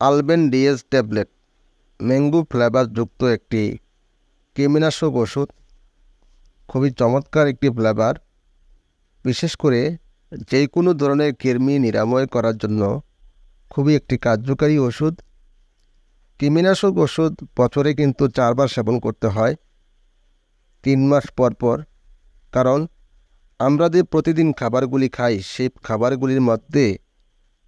Alben DS tablet mango flavour যুক্ত একটি কৃমিনাশক ওষুধ, খুবই চমৎকার একটি ফ্লেভার, বিশেষ করে যে কোনো ধরনের কৃমি নিরাময় করার জন্য খুবই একটি কার্যকারী ওষুধ। কৃমিনাশক ওষুধ বছরে কিন্তু চারবার সেবন করতে হয়, তিন মাস পর পর, কারণ আমরা যে প্রতিদিন খাবারগুলি খাই, সেই খাবারগুলির মধ্যে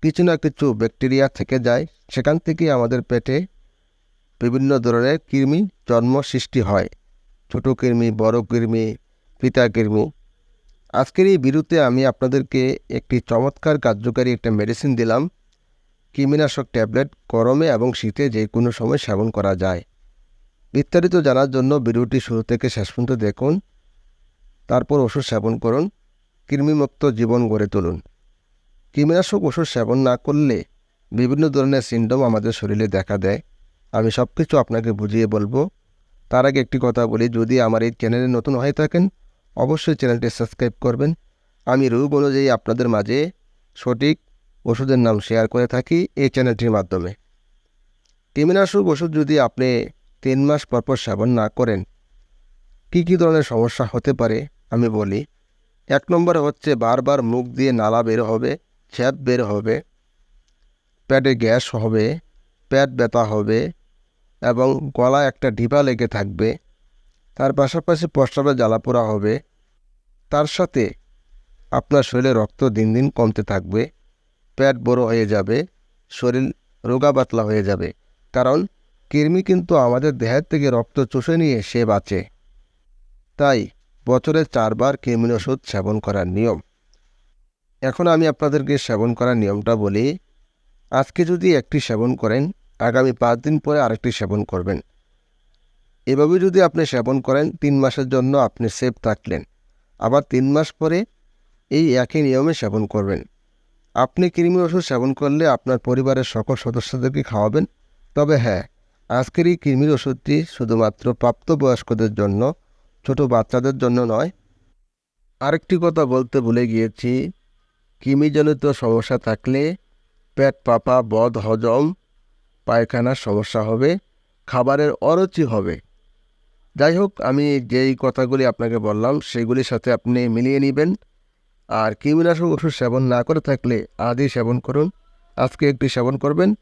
কিছু না কিছু ব্যাকটেরিয়া থেকে যায়, সেখান থেকে আমাদের পেটে বিভিন্ন ধরনের কৃমি জন্ম সৃষ্টি হয়। ছোটো কৃমি, বড় কৃমি, পিতা কৃমি। আজকের এই বিরুতে আমি আপনাদেরকে একটি চমৎকার কার্যকারী একটা মেডিসিন দিলাম, কৃমিনাশক ট্যাবলেট গরমে এবং শীতে যে কোনো সময় সেবন করা যায়। বিস্তারিত জানার জন্য ভিডিওটি শুরু থেকে শেষ পর্যন্ত দেখুন, তারপর ওষুধ সেবন করুন, কৃমিমুক্ত জীবন গড়ে তুলুন। কৃমিনাশক ওষুধ সেবন না করলে বিভিন্ন ধরনের সিন্ডম আমাদের শরীরে দেখা দেয়। আমি সব কিছু আপনাকে বুঝিয়ে বলব। তার আগে একটি কথা বলি, যদি আমার এই চ্যানেলে নতুন হয়ে থাকেন, অবশ্যই চ্যানেলটি সাবস্ক্রাইব করবেন। আমি রোগ অনুযায়ী আপনাদের মাঝে সঠিক ওষুধের নাম শেয়ার করে থাকি এই চ্যানেলটির মাধ্যমে। কৃমিনাশক ওষুধ যদি আপনি তিন মাস পরপর সেবন না করেন, কী কী ধরনের সমস্যা হতে পারে? আমি বলি, এক নম্বরে হচ্ছে বারবার মুখ দিয়ে নালা বের হবে ছ্যাপ বের হবে, পেটে গ্যাস হবে, পেট ব্যথা হবে এবং গলায় একটা ঢিপা লেগে থাকবে। তার পাশাপাশি প্রস্রাবে জ্বালাপোড়া হবে। তার সাথে আপনার শরীরে রক্ত দিন দিন কমতে থাকবে। পেট বড় হয়ে যাবে, শরীর রোগা পাতলা হয়ে যাবে। কারণ কৃমি কিন্তু আমাদের দেহের থেকে রক্ত চুষে নিয়ে সে বাঁচে। তাই বছরে চারবার কৃমির ওষুধ সেবন করার নিয়ম। এখন আমি আপনাদেরকে সেবন করার নিয়মটা বলি, আজকে যদি একটি সেবন করেন, আগামী পাঁচ দিন পরে আরেকটি সেবন করবেন। এভাবে যদি আপনি সেবন করেন, তিন মাসের জন্য আপনি সেফ থাকলেন। আবার তিন মাস পরে এই একই নিয়মে সেবন করবেন। আপনি কৃমি ওষুধ সেবন করলে আপনার পরিবারের সকল সদস্যদেরকে খাওয়াবেন। তবে হ্যাঁ আজকের এই কৃমির ওষুধটি শুধুমাত্র প্রাপ্তবয়স্কদের জন্য, ছোট বাচ্চাদের জন্য নয়। আরেকটি কথা বলতে ভুলে গিয়েছি কৃমিজনিত সমস্যা থাকলে পেট পাপা, বদ, হজম, পায়খানার সমস্যা হবে, খাবারের অরুচি হবে। যাই হোক, আমি যেই কথাগুলি আপনাকে বললাম, সেগুলির সাথে আপনি মিলিয়ে নেবেন। আর কৃমিনাশক ওষুধ সেবন না করে থাকলে আজই সেবন করুন। আজকে একটি সেবন করবেন,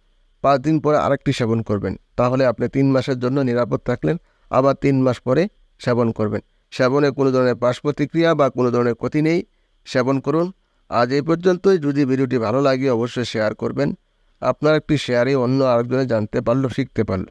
পাঁচ দিন পরে আরেকটি সেবন করবেন। তাহলে আপনি তিন মাসের জন্য নিরাপদ থাকলেন, আবার তিন মাস পরে সেবন করবেন। সেবনে কোনো ধরনের পার্শ্ব প্রতিক্রিয়া বা কোনো ধরনের ক্ষতি নেই, সেবন করুন। আজ এই পর্যন্তই। যদি ভিডিওটি ভালো লাগে, অবশ্যই শেয়ার করবেন। আপনার একটি শেয়ারে অন্য আরেকজনে জানতে পারল, শিখতে পারল।